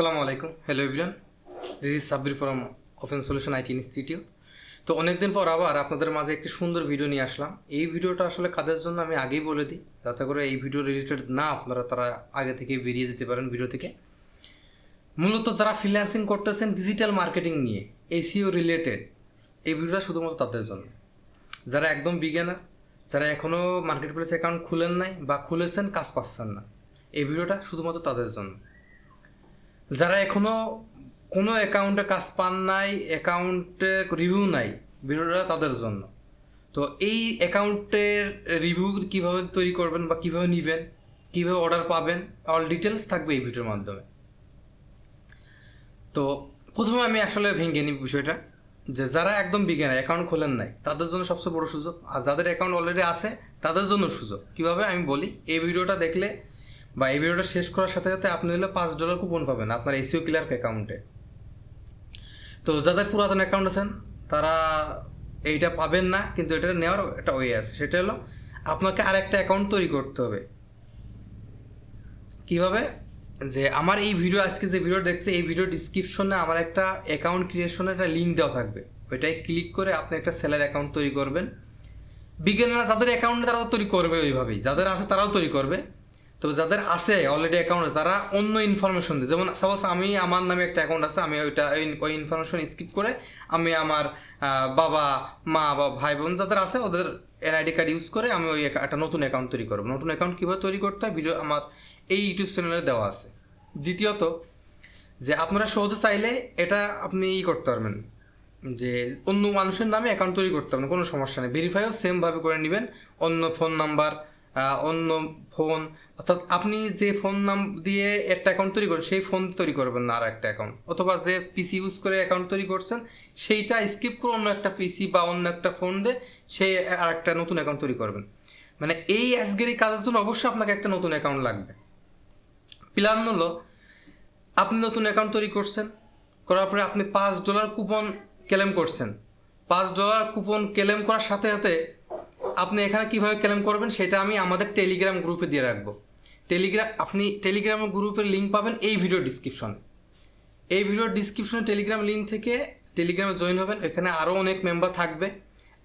আসসালামু আলাইকুম। Hello everyone this is Sabbir from Open Solution IT Institute তো অনেকদিন পর আবার আপনাদের মাঝে একটি সুন্দর ভিডিও নিয়ে আসলাম। এই ভিডিওটা আসলে কাদের জন্য আমি আগেই বলে দিই। যাতে করে এই ভিডিও রিলেটেড না আপনারা, তারা আগে থেকে বেরিয়ে যেতে পারেন ভিডিও থেকে। মূলত যারা ফ্রিল্যান্সিং করতেছেন ডিজিটাল মার্কেটিং নিয়ে এসিও রিলেটেড এই ভিডিওটা শুধুমাত্র তাদের জন্য। যারা একদম বিজ্ঞানা যারা এখনও মার্কেট প্লেস অ্যাকাউন্ট খুলেন নাই বা খুলেছেন, কাজ পাচ্ছেন না, এই ভিডিওটা শুধুমাত্র তাদের জন্য। যারা এখনও কোনো অ্যাকাউন্টে কাজ পান নাই অ্যাকাউন্টে রিভিউ নাই ভিডিওটা তাদের জন্য। তো এই অ্যাকাউন্টের রিভিউ কীভাবে তৈরি করবেন বা কীভাবে নেবেন, কীভাবে অর্ডার পাবেন অল ডিটেলস থাকবে এই ভিডিওর মাধ্যমে। তো প্রথমে আমি আসলে ভেঙে নিই বিষয়টা, যে যারা একদম বিজ্ঞান অ্যাকাউন্ট খোলেন নাই, তাদের জন্য সবচেয়ে বড় সুযোগ, আর যাদের অ্যাকাউন্ট অলরেডি আছে, তাদের জন্য সুযোগ। কীভাবে? আমি বলি, এই ভিডিওটা দেখলে বা এই ভিডিওটা শেষ করার সাথে সাথে আপনি হলে পাঁচ ডলার কুপন পাবেন আপনার এসিও ক্লিয়ার অ্যাকাউন্টে তো যাদের পুরাতন অ্যাকাউন্ট আছেন, তারা এইটা পাবেন না, কিন্তু এটা নেওয়ার একটা ওয়ে আছে। সেটা হলো, আপনাকে আর একটা অ্যাকাউন্ট তৈরি করতে হবে। কীভাবে? যে আমার এই ভিডিও আজকে যে ভিডিও দেখছে, এই ভিডিও ডিসক্রিপশনে আমার একটা অ্যাকাউন্ট ক্রিয়েশনের একটা লিঙ্ক দেওয়া থাকবে। ওইটাই ক্লিক করে আপনি একটা সেলার অ্যাকাউন্ট তৈরি করবেন। বিজ্ঞানীরা যাদের অ্যাকাউন্টে তারাও তৈরি করবে ওইভাবেই। যাদের আছে, তারাও তৈরি করবে। তো যাদের আছে অলরেডি অ্যাকাউন্ট আছে, তারা অন্য ইনফরমেশন দেয়। যেমন সাপোজ আমি আমার নামে একটা অ্যাকাউন্ট আছে, আমি ওইটা ওই- ইনফরমেশন স্কিপ করে আমি আমার বাবা, মা বা ভাই বোন যাদের আছে, ওদের এনআইডি কার্ড ইউজ করে আমি ওই একটা নতুন অ্যাকাউন্ট তৈরি করব। নতুন অ্যাকাউন্ট কীভাবে তৈরি করতে হয়? ভিডিও আমার এই ইউটিউব চ্যানেলে দেওয়া আছে। দ্বিতীয়ত, যে আপনারা সহজে চাইলে এটা আপনি ই করতে পারবেন। যে অন্য মানুষের নামে অ্যাকাউন্ট তৈরি করতে পারবেন, কোনো সমস্যা নেই। ভেরিফাইও সেমভাবে করে নেবেন। অন্য ফোন নাম্বার অন্য ফোন অর্থাৎ আপনি যে ফোন নাম দিয়ে একটা অ্যাকাউন্ট তৈরি করেন, সেই ফোন তৈরি করবেন না আর একটা অ্যাকাউন্ট অথবা যে পিসি ইউজ করে অ্যাকাউন্ট তৈরি করছেন, সেইটা স্কিপ করে অন্য একটা পিসি বা অন্য একটা ফোন দিয়ে সেই আর একটা নতুন অ্যাকাউন্ট তৈরি করবেন। মানে এই আজকের এই কাজের জন্য অবশ্যই আপনাকে একটা নতুন অ্যাকাউন্ট লাগবে। প্ল্যান হলো, আপনি নতুন অ্যাকাউন্ট তৈরি করছেন, করার পরে আপনি পাঁচ ডলার কুপন ক্লেম করছেন। পাঁচ ডলার কুপন ক্লেম করার সাথে সাথে আপনি এখানে কীভাবে ক্লেম করবেন সেটা আমি আমাদের টেলিগ্রাম গ্রুপে দিয়ে রাখব। টেলিগ্রাম আপনি টেলিগ্রাম গ্রুপের লিঙ্ক পাবেন এই ভিডিও ডিসক্রিপশনে এই ভিডিওর ডিসক্রিপশনে টেলিগ্রাম লিঙ্ক থেকে টেলিগ্রামে জয়েন হবেন। এখানে আরও অনেক মেম্বার থাকবে।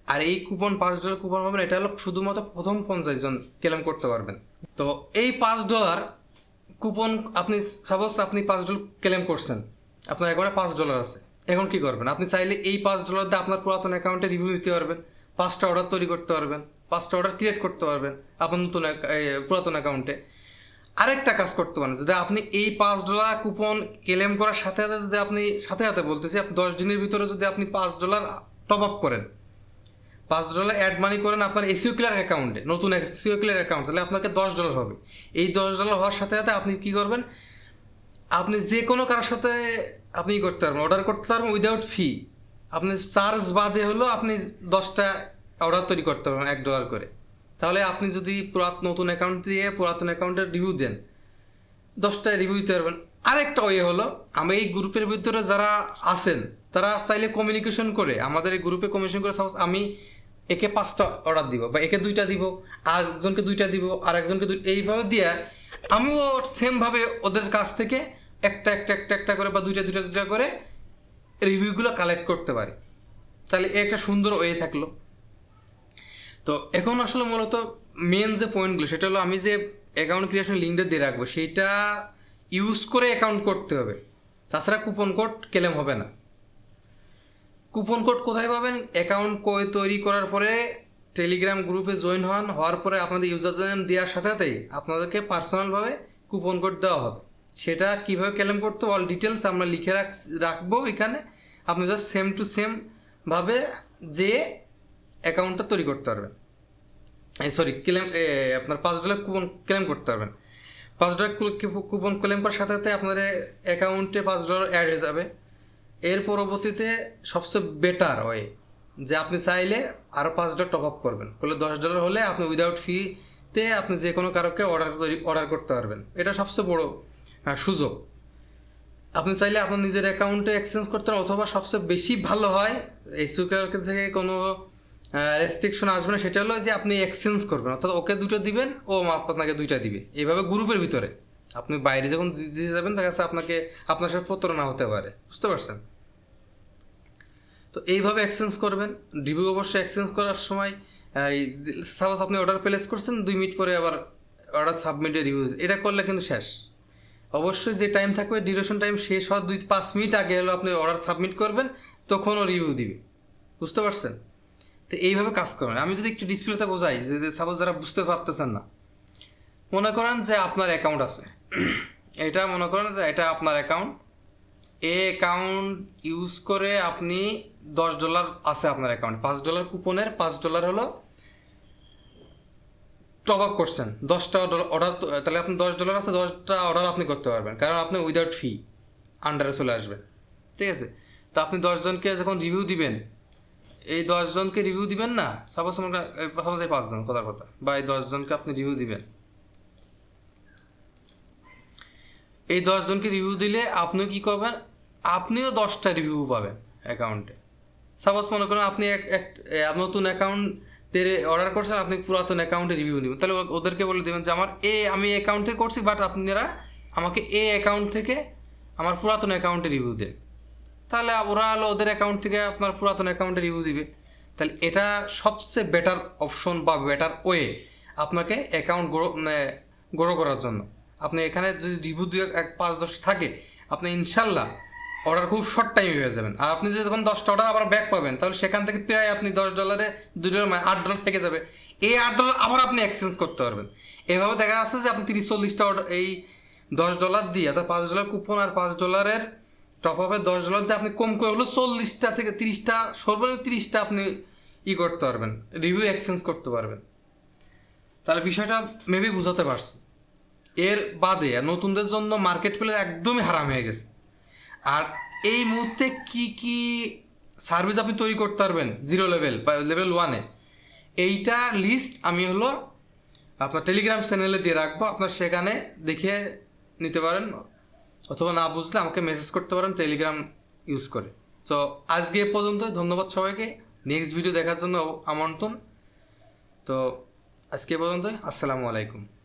আর এই কুপন পাঁচ ডলার কুপন পাবেন, এটা হলো শুধুমাত্র প্রথম পঞ্চাশ জন ক্লেম করতে পারবেন। তো এই পাঁচ ডলার কুপন আপনি সাপোজ আপনি পাঁচ ডলার ক্লেম করছেন। আপনার একবারে পাঁচ ডলার আছে। এখন কি করবেন? আপনি চাইলে এই পাঁচ ডলার দিয়ে আপনার পুরাতন অ্যাকাউন্টে রিভিউ দিতে পারবেন। পাঁচটা অর্ডার তৈরি করতে পারবেন পাঁচটা অর্ডার ক্রিয়েট করতে পারবেন আপনার নতুন পুরাতন অ্যাকাউন্টে আরেকটা কাজ করতে পারেন, যদি আপনি এই পাঁচ ডলার কুপন ক্লেম করার সাথে সাথে যদি আপনি, সাথে সাথে বলতেছি, আপনি দশ দিনের ভিতরে যদি আপনি পাঁচ ডলার টপ আপ করেন, পাঁচ ডলার অ্যাড মানি করেন আপনার এসিও ক্লিয়ার অ্যাকাউন্টে নতুন এসিও ক্লিয়ার অ্যাকাউন্ট তাহলে আপনাকে দশ ডলার হবে। এই দশ ডলার হওয়ার সাথে সাথে আপনি কি করবেন, আপনি যে কোনো কারোর সাথে আপনি করতে পারবেন অর্ডার করতে পারবেন উইদাউট ফি আপনি চার্জ বাদে হলো আপনি দশটা অর্ডার তৈরি করতে পারবেন, এক ডলার করে। তাহলে আপনি যদি পুরাত নতুন অ্যাকাউন্ট দিয়ে পুরাতন অ্যাকাউন্টের রিভিউ দেন দশটা রিভিউ দিতে পারবেন। আরেকটা ওয়ে হলো, আমি এই গ্রুপের ভিতরে যারা আছেন, তারা চাইলে কমিউনিকেশন করে। আমাদের এই গ্রুপে কমিউনিকেশন করে সাপোজ আমি একে পাঁচটা অর্ডার দিব, বা একে দুইটা দিব আর একজনকে দুইটা দিব আর একজনকে দুই এইভাবে দিয়ে আমিও সেমভাবে ওদের কাছ থেকে একটা একটা একটা একটা করে, বা দুইটা দুইটা দুইটা করে রিভিউগুলো কালেক্ট করতে পারি। তাহলে একটা সুন্দর ওয়ে থাকল। তো এখন আসলে মূলত মেন যে পয়েন্টগুলো সেটা হলো আমি যে অ্যাকাউন্ট ক্রিয়েশন লিঙ্কটা দিয়ে রাখব সেইটা ইউজ করে অ্যাকাউন্ট করতে হবে। তাছাড়া কুপন কোড ক্লেম হবে না। কুপন কোড কোথায় পাবেন? অ্যাকাউন্ট তৈরি করার পরে টেলিগ্রাম গ্রুপে জয়েন হন, হওয়ার পরে আপনাদের ইউজার নেম দেওয়ার সাথে সাথেই আপনাদেরকে পার্সোনালভাবে কুপন কোড দেওয়া হবে। সেটা কীভাবে ক্লেম করতে অল ডিটেলস আমরা লিখে রাখ, রাখব এখানে। আপনি জাস্ট সেম টু সেম ভাবে যে অ্যাকাউন্টটা তৈরি করতে পারবেন। সরি ক্লেম আপনার পাঁচ ডলার কুপন ক্লেম করতে পারবেন। পাঁচ ডলার কুপন ক্লেম করার সাথে সাথে আপনার অ্যাকাউন্টে পাঁচ ডলার অ্যাড হয়ে যাবে। এর পরবর্তীতে সবচেয়ে বেটার ওয়ে যে আপনি চাইলে আরও পাঁচ ডলার টপ আপ করবেন। করলে দশ ডলার হলে আপনি উইদাউট ফিতে আপনি যে কোনো কারোকে অর্ডার তৈরি অর্ডার করতে পারবেন। এটা সবচেয়ে বড় সুযোগ। আপনি চাইলে আপনার নিজের অ্যাকাউন্টে এক্সচেঞ্জ করতে পারেন, অথবা সবচেয়ে বেশি ভালো হয়, এই সুকার থেকে কোনো রেস্ট্রিকশন আসবে না, সেটা হলো যে আপনি এক্সচেঞ্জ করবেন, অর্থাৎ ওকে দুটো দিবেন, ও আপনাকে দুইটা দিবে। এইভাবে গ্রুপের ভিতরে। আপনি বাইরে যখন দিতে যাবেন তার কাছে আপনাকে, আপনার সাথে প্রতারণা হতে পারে, বুঝতে পারছেন? তো এইভাবে এক্সচেঞ্জ করবেন রিভিউ অবশ্যই এক্সচেঞ্জ করার সময় সাপোজ আপনি অর্ডার প্লেস করছেন, দুই মিনিট পরে আবার অর্ডার সাবমিটে রিভিউ এটা করলে কিন্তু শেষ। অবশ্যই যে টাইম থাকবে ডিউরেশন টাইম শেষ হওয়ার দুই পাঁচ মিনিট আগে হলো আপনি অর্ডার সাবমিট করবেন, তখনও রিভিউ দিবে। বুঝতে পারছেন? তো এইভাবে কাজ করবেন আমি যদি একটু ডিসপ্লেতে বোঝাই, যে সাপোজ যারা বুঝতে পারতেছেন না, মনে করেন যে আপনার অ্যাকাউন্ট আছে। এটা মনে করেন যে এটা আপনার অ্যাকাউন্ট এ অ্যাকাউন্ট ইউজ করে আপনি দশ ডলার আছে আপনার অ্যাকাউন্ট পাঁচ ডলার কুপনের পাঁচ ডলার হলো টপ আপ করছেন। দশটা অর্ডার তাহলে আপনি দশ ডলার আছে, দশটা অর্ডার আপনি করতে পারবেন। কারণ আপনি উইদাউট ফি আন্ডারে চলে আসবেন। ঠিক আছে? তো আপনি দশজনকে যখন রিভিউ দিবেন, এই দশজনকে রিভিউ দিবেন না? সাপোজ আমরা সাপোজ এই পাঁচজন কথার কথা। বা এই দশজনকে আপনি রিভিউ দিবেন। এই দশজনকে রিভিউ দিলে আপনি কি করবেন? আপনিও দশটা রিভিউ পাবেন অ্যাকাউন্টে সাপোজ মনে করেন আপনি এক এক নতুন অ্যাকাউন্ট অর্ডার করছেন আপনি পুরাতন অ্যাকাউন্টে রিভিউ দিবেন তাহলে ওদেরকে বলে দেবেন যে, আমার এ, আমি অ্যাকাউন্ট থেকে করছি বাট আপনারা আমাকে এ অ্যাকাউন্ট থেকে আমার পুরাতন অ্যাকাউন্টে রিভিউ দেন। তাহলে ওরা হলো ওদের অ্যাকাউন্ট থেকে আপনার পুরাতন অ্যাকাউন্টে রিভিউ দিবে। তাহলে এটা সবচেয়ে বেটার অপশন বা বেটার ওয়ে আপনাকে অ্যাকাউন্ট গ্রো মানে গ্রো করার জন্য। আপনি এখানে যদি রিভিউ দিয়ে এক পাঁচ দশ থাকে, আপনি ইনশাল্লাহ অর্ডার খুব শর্ট টাইমে হয়ে যাবেন। আর আপনি যদি তখন দশটা অর্ডার আবার ব্যাক পাবেন, তাহলে সেখান থেকে প্রায় আপনি দশ ডলারে দুই ডলার মানে আট ডলার থেকে যাবে। এই আট ডলার আবার আপনি এক্সচেঞ্জ করতে পারবেন। এভাবে দেখা যাচ্ছে যে আপনি তিরিশ চল্লিশটা অর্ডার এই দশ ডলার দিয়ে, অর্থাৎ পাঁচ ডলার কুপন আর পাঁচ ডলারের টপ আপে দশ ডলার দিয়ে আপনি কম করে হলো চল্লিশটা থেকে তিরিশটা সর্বনিম্ন তিরিশটা আপনি ই করতে পারবেন রিভিউ এক্সচেঞ্জ করতে পারবেন। তাহলে বিষয়টা মেবি বুঝাতে পারছি। এর বাদে নতুনদের জন্য মার্কেট প্লেস একদমই হারাম হয়ে গেছে। আর এই মুহূর্তে কি কি সার্ভিস আপনি তৈরি করতে পারবেন? জিরো লেভেল বা লেভেল ওয়ানে এইটা লিস্ট আমি হলো আপনার টেলিগ্রাম চ্যানেলে দিয়ে রাখব। আপনার সেখানে দেখে নিতে পারেন। অথবা না বুঝলে আমাকে মেসেজ করতে পারেন টেলিগ্রাম ইউজ করে। সো আজকে এ পর্যন্ত ধন্যবাদ সবাইকে। নেক্সট ভিডিও দেখার জন্য আমন্ত্রণ। তো, আজকে এ পর্যন্তই। আসসালামু আলাইকুম।